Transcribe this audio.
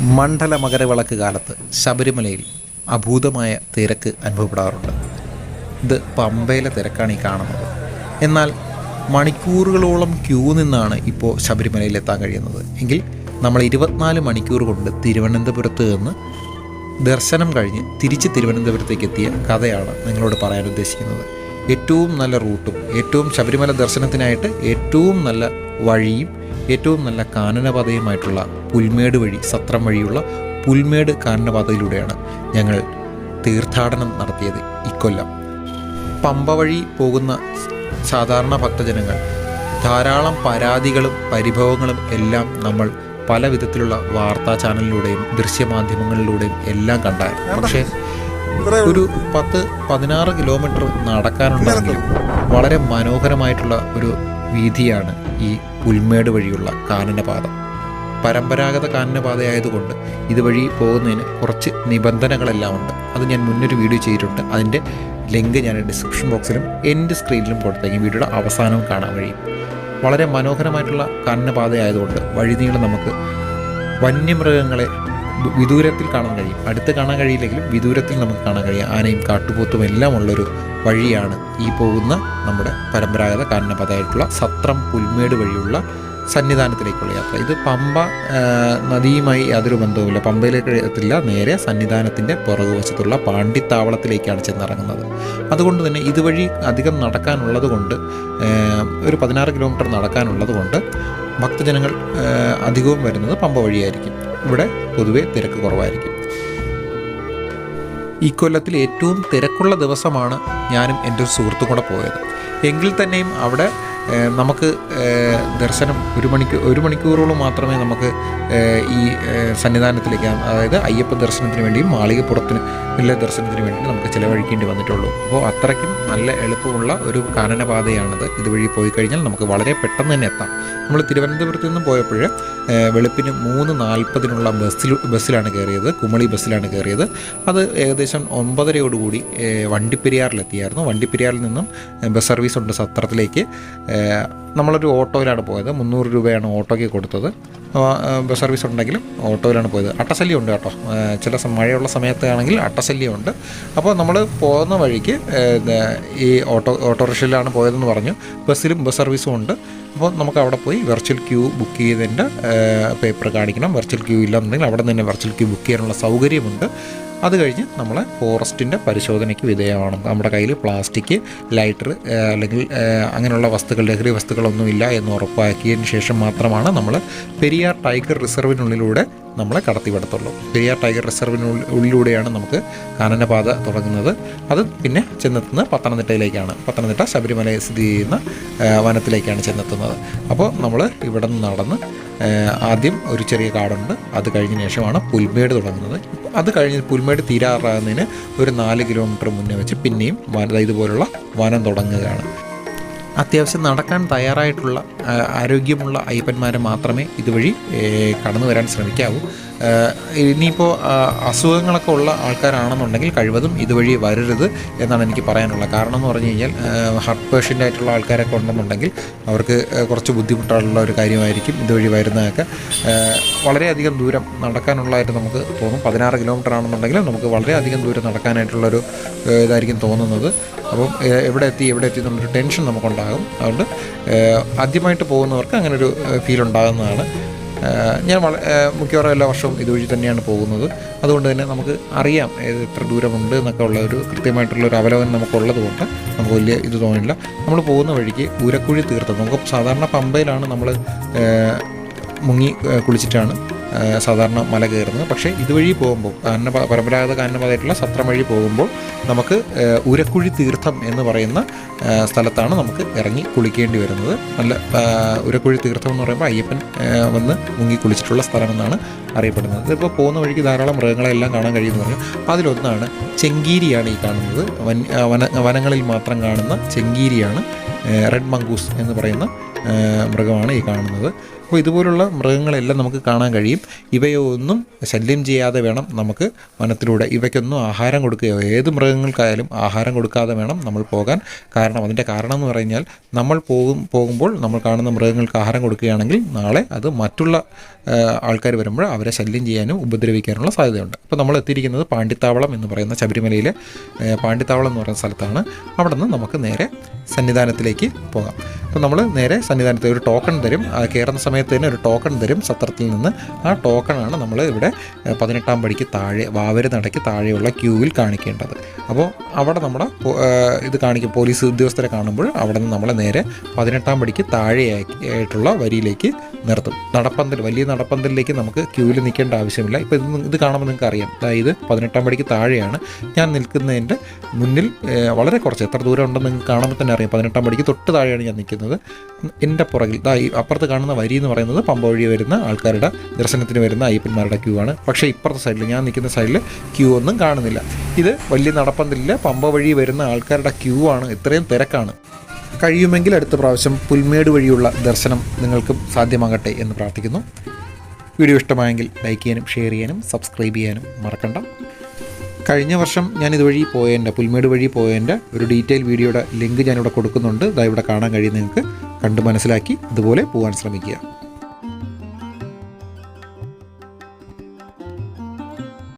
മണ്ഡല മകരവിളക്ക് കാലത്ത് ശബരിമലയിൽ അഭൂതമായ തിരക്ക് അനുഭവപ്പെടാറുണ്ട്. ഇത് പമ്പയിലെ തിരക്കാണ് ഈ കാണുന്നത്. എന്നാൽ മണിക്കൂറുകളോളം ക്യൂ നിന്നാണ് ഇപ്പോൾ ശബരിമലയിൽ എത്താൻ കഴിയുന്നത്. എങ്കിൽ നമ്മൾ ഇരുപത്തിനാല് മണിക്കൂർ കൊണ്ട് തിരുവനന്തപുരത്ത് നിന്ന് ദർശനം കഴിഞ്ഞ് തിരിച്ച് തിരുവനന്തപുരത്തേക്ക് എത്തിയ കഥയാണ് നിങ്ങളോട് പറയാൻ ഉദ്ദേശിക്കുന്നത്. ഏറ്റവും നല്ല റൂട്ടും ഏറ്റവും ശബരിമല ദർശനത്തിനായിട്ട് ഏറ്റവും നല്ല വഴിയും ഏറ്റവും നല്ല കാനനപാതയുമായിട്ടുള്ള പുൽമേട് വഴി സത്രം വഴിയുള്ള പുൽമേട് കാനനപാതയിലൂടെയാണ് ഞങ്ങൾ തീർത്ഥാടനം നടത്തിയത് ഇക്കൊല്ലം. പമ്പ വഴി പോകുന്ന സാധാരണ ഭക്തജനങ്ങൾ ധാരാളം പരാതികളും പരിഭവങ്ങളും എല്ലാം നമ്മൾ പല വിധത്തിലുള്ള വാർത്താ ചാനലിലൂടെയും ദൃശ്യമാധ്യമങ്ങളിലൂടെയും എല്ലാം കണ്ടായിരുന്നു. പക്ഷേ ഒരു പത്ത് പതിനാറ് കിലോമീറ്റർ നടക്കാനുണ്ടെങ്കിലും വളരെ മനോഹരമായിട്ടുള്ള ഒരു വീതിയാണ് ഈ പുൽമേട് വഴിയുള്ള കാനനപാത. പരമ്പരാഗത കാനനപാതയായതുകൊണ്ട് ഇതുവഴി പോകുന്നതിന് കുറച്ച് നിബന്ധനകളെല്ലാം ഉണ്ട്. അത് ഞാൻ മുന്നൊരു വീഡിയോ ചെയ്തിട്ടുണ്ട്. അതിന്റെ ലിങ്ക് ഞാൻ ഡിസ്ക്രിപ്ഷൻ ബോക്സിലും എന്റെ സ്ക്രീനിലും കൊടുത്തേക്കും. വീഡിയോയുടെ അവസാനവും കാണാൻ കഴിയും വളരെ മനോഹരമായിട്ടുള്ള കാനനപാതയായതുകൊണ്ട് വഴിനീളം നമുക്ക് വന്യമൃഗങ്ങളെ വിദൂരത്തിൽ കാണാൻ കഴിയും. അടുത്ത് കാണാൻ കഴിയില്ലെങ്കിലും വിദൂരത്തിൽ നമുക്ക് കാണാൻ കഴിയും. ആനയും കാട്ടുപോത്തും എല്ലാം ഉള്ളൊരു വഴിയാണ് ഈ പോകുന്ന നമ്മുടെ പരമ്പരാഗത കാനനപാതയായിട്ടുള്ള സത്രം പുൽമേട് വഴിയുള്ള സന്നിധാനത്തിലേക്കുള്ള യാത്ര. ഇത് പമ്പ നദിയുമായി യാതൊരു ബന്ധവുമില്ല. പമ്പയിലേക്ക് എത്തില്ല. നേരെ സന്നിധാനത്തിന്റെ പുറകുവശത്തുള്ള പാണ്ഡിത്താവളത്തിലേക്കാണ് ചെന്നിറങ്ങുന്നത്. അതുകൊണ്ട് തന്നെ ഇതുവഴി അധികം നടക്കാനുള്ളത് കൊണ്ട് ഒരു പതിനാറ് കിലോമീറ്റർ നടക്കാനുള്ളത് കൊണ്ട് ഭക്തജനങ്ങൾ അധികവും വരുന്നത് പമ്പ വഴിയായിരിക്കും. ഇവിടെ പൊതുവേ തിരക്ക് കുറവായിരിക്കും. ഈ കൊല്ലത്തിൽ ഏറ്റവും തിരക്കുള്ള ദിവസമാണ് ഞാനും എന്റെ സുഹൃത്തും കൂടെ പോയത്. എങ്കിൽ തന്നെയും അവിടെ നമുക്ക് ദർശനം ഒരു മണിക്കൂർ ഒരു മണിക്കൂറോളം മാത്രമേ നമുക്ക് ഈ സന്നിധാനത്തിലേക്ക് അതായത് അയ്യപ്പ ദർശനത്തിന് വേണ്ടിയും മാളികപ്പുറത്തിന് നല്ല ദർശനത്തിന് വേണ്ടി നമുക്ക് ചിലവഴിക്കേണ്ടി വന്നിട്ടുള്ളൂ. അപ്പോൾ അത്രയ്ക്കും നല്ല എളുപ്പമുള്ള ഒരു കാനനപാതയാണിത്. ഇതുവഴി പോയി കഴിഞ്ഞാൽ നമുക്ക് വളരെ പെട്ടെന്ന് തന്നെ എത്താം. നമ്മൾ തിരുവനന്തപുരത്ത് നിന്ന് പോയപ്പോൾ വെളുപ്പിന് മൂന്ന് നാൽപ്പതിനുള്ള ബസ്സിൽ ബസ്സിലാണ് കയറിയത്. കുമളി ബസ്സിലാണ് കയറിയത്. അത് ഏകദേശം ഒമ്പതരയോടുകൂടി വണ്ടിപ്പെരിയാറിലെത്തിയായിരുന്നു. വണ്ടിപ്പെരിയാറിൽ നിന്നും ബസ് സർവീസ് ഉണ്ട് സത്രത്തിലേക്ക് നമ്മളൊരു ഓട്ടോയിലാണ് പോയത്. മുന്നൂറ് രൂപയാണ് ഓട്ടോയ്ക്ക് കൊടുത്തത്. ബസ് സർവീസ് ഉണ്ടെങ്കിലും ഓട്ടോയിലാണ് പോയത്. അട്ടശല്യം ഉണ്ട് കേട്ടോ ചില മഴയുള്ള മഴയുള്ള സമയത്താണെങ്കിൽ അട്ടശല്യമുണ്ട്. അപ്പോൾ നമ്മൾ പോകുന്ന വഴിക്ക് ഈ ഓട്ടോ ഓട്ടോറിക്ഷയിലാണ് പോയതെന്ന് പറഞ്ഞു. ബസ്സിലും ബസ് സർവീസും ഉണ്ട്. അപ്പോൾ നമുക്ക് അവിടെ പോയി വെർച്വൽ ക്യൂ ബുക്ക് ചെയ്തതിന്റെ പേപ്പർ കാണിക്കണം. വെർച്വൽ ക്യൂ ഇല്ലെന്നുണ്ടെങ്കിൽ അവിടെ നിന്ന് തന്നെ വെർച്വൽ ക്യൂ ബുക്ക് ചെയ്യാനുള്ള സൗകര്യമുണ്ട്. അത് കഴിഞ്ഞ് നമ്മൾ ഫോറസ്റ്റിന്റെ പരിശോധനയ്ക്ക് വിധേയമാണ് നമ്മുടെ കയ്യിൽ പ്ലാസ്റ്റിക് ലൈറ്റർ അല്ലെങ്കിൽ അങ്ങനെയുള്ള വസ്തുക്കൾ ലഹരി വസ്തുക്കളൊന്നുമില്ല എന്ന് ഉറപ്പാക്കിയതിന് ശേഷം മാത്രമാണ് നമ്മൾ പെരിയാർ ടൈഗർ റിസർവിനുള്ളിലൂടെ നമ്മളെ കടത്തിവിടത്തുള്ളൂ. പെരിയാർ ടൈഗർ റിസർവിനുള്ളിലൂടെയാണ് നമുക്ക് കാനനപാത തുടങ്ങുന്നത്. അത് പിന്നെ ചെന്നെത്തുന്നത് പത്തനംതിട്ടയിലേക്കാണ്. പത്തനംതിട്ട ശബരിമല സ്ഥിതി ചെയ്യുന്ന വനത്തിലേക്കാണ് ചെന്നെത്തുന്നത്. അപ്പോൾ നമ്മൾ ഇവിടെ നിന്ന് നടന്ന് ആദ്യം ഒരു ചെറിയ കാടുണ്ട്. അത് കഴിഞ്ഞ ശേഷമാണ് പുൽമേട് തുടങ്ങുന്നത്. അത് കഴിഞ്ഞ് പുൽമേട് തീരാറാകുന്നതിന് ഒരു നാല് കിലോമീറ്റർ മുന്നേ വെച്ച് പിന്നെയും വന ഇതുപോലുള്ള വനം തുടങ്ങുകയാണ്. അത്യാവശ്യം നടക്കാൻ തയ്യാറായിട്ടുള്ള ആരോഗ്യമുള്ള അയ്യപ്പന്മാരെ മാത്രമേ ഇതുവഴി കടന്നു വരാൻ ശ്രമിക്കാവൂ. ഇനിയിപ്പോൾ അസുഖങ്ങളൊക്കെ ഉള്ള ആൾക്കാരാണെന്നുണ്ടെങ്കിൽ കഴിവതും ഇതുവഴി വരരുത് എന്നാണ് എനിക്ക് പറയാനുള്ള കാരണം എന്ന് പറഞ്ഞു കഴിഞ്ഞാൽ ഹാർട്ട് പേഷ്യന്റ് ആയിട്ടുള്ള ആൾക്കാരൊക്കെ ഉണ്ടെന്നുണ്ടെങ്കിൽ അവർക്ക് കുറച്ച് ബുദ്ധിമുട്ടുള്ള ഒരു കാര്യമായിരിക്കും ഇതുവഴി വരുന്നതൊക്കെ. വളരെയധികം ദൂരം നടക്കാനുള്ളതായിട്ട് നമുക്ക് തോന്നും. പതിനാറ് കിലോമീറ്റർ ആണെന്നുണ്ടെങ്കിൽ നമുക്ക് വളരെയധികം ദൂരം നടക്കാനായിട്ടുള്ളൊരു ഇതായിരിക്കും തോന്നുന്നത്. അപ്പം എവിടെ എത്തി എവിടെ എത്തി എന്നുള്ളൊരു ടെൻഷൻ നമുക്കുണ്ടാകും. അതുകൊണ്ട് ആദ്യമായിട്ട് പോകുന്നവർക്ക് അങ്ങനെ ഒരു ഫീൽ ഉണ്ടാകുന്നതാണ്. ഞാൻ മിക്കവാറും എല്ലാ വർഷവും ഇതുവഴി തന്നെയാണ് പോകുന്നത്. അതുകൊണ്ട് തന്നെ നമുക്ക് അറിയാം ഏത് എത്ര ദൂരമുണ്ട് എന്നൊക്കെ ഉള്ള ഒരു കൃത്യമായിട്ടുള്ള ഒരു അവലോകനം നമുക്കുള്ളത് കൊണ്ട് നമുക്ക് വലിയ ഇത് തോന്നില്ല. നമ്മൾ പോകുന്ന വഴിക്ക് ഊരക്കുഴി തീർത്ഥം. നമുക്ക് സാധാരണ പമ്പയിലാണ് നമ്മൾ മുങ്ങി കുളിച്ചിട്ടാണ് സാധാരണ മല കയറുന്നത്. പക്ഷേ ഇതുവഴി പോകുമ്പോൾ അന്ന പരമ്പരാഗത കാരണമായിട്ടുള്ള സത്രം വഴി പോകുമ്പോൾ നമുക്ക് ഉരക്കുഴി തീർത്ഥം എന്ന് പറയുന്ന സ്ഥലത്താണ് നമുക്ക് ഇറങ്ങി കുളിക്കേണ്ടി വരുന്നത്. നല്ല ഉരക്കുഴി തീർത്ഥം എന്ന് പറയുമ്പോൾ അയ്യപ്പൻ വന്ന് മുങ്ങി കുളിച്ചിട്ടുള്ള സ്ഥലമെന്നാണ് അറിയപ്പെടുന്നത്. ഇതിപ്പോൾ പോകുന്ന വഴിക്ക് ധാരാളം മൃഗങ്ങളെല്ലാം കാണാൻ കഴിയുമെന്ന് പറഞ്ഞു. അതിലൊന്നാണ് ചെങ്കീരിയാണ് ഈ കാണുന്നത്. വന വനങ്ങളിൽ മാത്രം കാണുന്ന ചെങ്കീരിയാണ് റെഡ് മങ്കൂസ് എന്ന് പറയുന്ന മൃഗമാണ് ഈ കാണുന്നത്. അപ്പോൾ ഇതുപോലുള്ള മൃഗങ്ങളെല്ലാം നമുക്ക് കാണാൻ കഴിയും. ഇവയൊന്നും ശല്യം ചെയ്യാതെ വേണം നമുക്ക് വനത്തിലൂടെ ഇവയ്ക്കൊന്നും ആഹാരം കൊടുക്കുകയോ ഏത് മൃഗങ്ങൾക്കായാലും ആഹാരം കൊടുക്കാതെ വേണം നമ്മൾ പോകാൻ. കാരണം അതിന്റെ കാരണം എന്ന് പറഞ്ഞാൽ നമ്മൾ പോകും പോകുമ്പോൾ നമ്മൾ കാണുന്ന മൃഗങ്ങൾക്ക് ആഹാരം കൊടുക്കുകയാണെങ്കിൽ നാളെ അത് മറ്റുള്ള ആൾക്കാർ വരുമ്പോൾ അവരെ ശല്യം ചെയ്യാനും ഉപദ്രവിക്കാനുള്ള സാധ്യതയുണ്ട്. അപ്പോൾ നമ്മൾ എത്തിയിരിക്കുന്നത് പാണ്ടിത്താവളം എന്ന് പറയുന്ന ശബരിമലയിലെ പാണ്ഡിത്താവളം എന്ന് പറയുന്ന സ്ഥലത്താണ്. അവിടെ നിന്ന് നമുക്ക് നേരെ സന്നിധാനത്തിലേക്ക് പോകാം. അപ്പോൾ നമ്മൾ നേരെ സന്നിധാനത്തിൽ ഒരു ടോക്കൺ തരും. കയറുന്ന സമയത്ത് തന്നെ ഒരു ടോക്കൺ തരും സത്രത്തിൽ നിന്ന്. ആ ടോക്കണാണ് നമ്മൾ ഇവിടെ പതിനെട്ടാം പടിക്ക് താഴെ വാവര് നടക്ക് താഴെയുള്ള ക്യൂവിൽ കാണിക്കേണ്ടത്. അപ്പോൾ അവിടെ നമ്മുടെ ഇത് കാണിക്കും. പോലീസ് ഉദ്യോഗസ്ഥരെ കാണുമ്പോൾ അവിടെ നിന്ന് നമ്മളെ നേരെ പതിനെട്ടാം പടിക്ക് താഴെയായിട്ടുള്ള വരിയിലേക്ക് നിർത്തും. നടപ്പന്തൽ വലിയ നടപ്പന്തലിലേക്ക് നമുക്ക് ക്യൂവിൽ നിൽക്കേണ്ട ആവശ്യമില്ല. ഇപ്പോൾ ഇത് ഇത് കാണുമ്പോൾ നിങ്ങൾക്ക് അറിയാം. അതായത് പതിനെട്ടാം പടിക്ക് താഴെയാണ് ഞാൻ നിൽക്കുന്നതിന്റെ മുന്നിൽ വളരെ കുറച്ച് എത്ര ദൂരം ഉണ്ടെന്ന് നിങ്ങൾക്ക് കാണുമ്പോൾ തന്നെ അറിയാം. പതിനെട്ടാം പടിക്ക് തൊട്ട് താഴെയാണ് ഞാൻ നിൽക്കുന്നത്. എന്റെ പുറകിൽ അപ്പുറത്ത് കാണുന്ന വരി എന്ന് പറയുന്നത് പമ്പ വഴി വരുന്ന ആൾക്കാരുടെ ദർശനത്തിന് വരുന്ന അയ്യപ്പന്മാരുടെ ക്യൂ ആണ്. പക്ഷേ ഇപ്പുറത്തെ സൈഡിൽ ഞാൻ നിൽക്കുന്ന സൈഡിൽ ക്യൂ ഒന്നും കാണുന്നില്ല. ഇത് വലിയ നടപ്പന്തലില്ല പമ്പ വഴി വരുന്ന ആൾക്കാരുടെ ക്യൂ ആണ്. ഇത്രയും തിരക്കാണ്. കഴിയുമെങ്കിൽ അടുത്ത പ്രാവശ്യം പുൽമേട് വഴിയുള്ള ദർശനം നിങ്ങൾക്ക് സാധ്യമാകട്ടെ എന്ന് പ്രാർത്ഥിക്കുന്നു. വീഡിയോ ഇഷ്ടമായെങ്കിൽ ലൈക്ക് ചെയ്യാനും ഷെയർ ചെയ്യാനും സബ്സ്ക്രൈബ് ചെയ്യാനും മറക്കണ്ട. കഴിഞ്ഞ വർഷം ഞാൻ ഇതുവഴി പോയതിന്റെ പുൽമേട് വഴി പോയതിന്റെ ഒരു ഡീറ്റെയിൽ വീഡിയോയുടെ ലിങ്ക് ഞാനിവിടെ കൊടുക്കുന്നുണ്ട്. ഇതാ ഇവിടെ കാണാൻ കഴിയും നിങ്ങൾക്ക് കണ്ട് മനസ്സിലാക്കി ഇതുപോലെ പോകാൻ ശ്രമിക്കുക.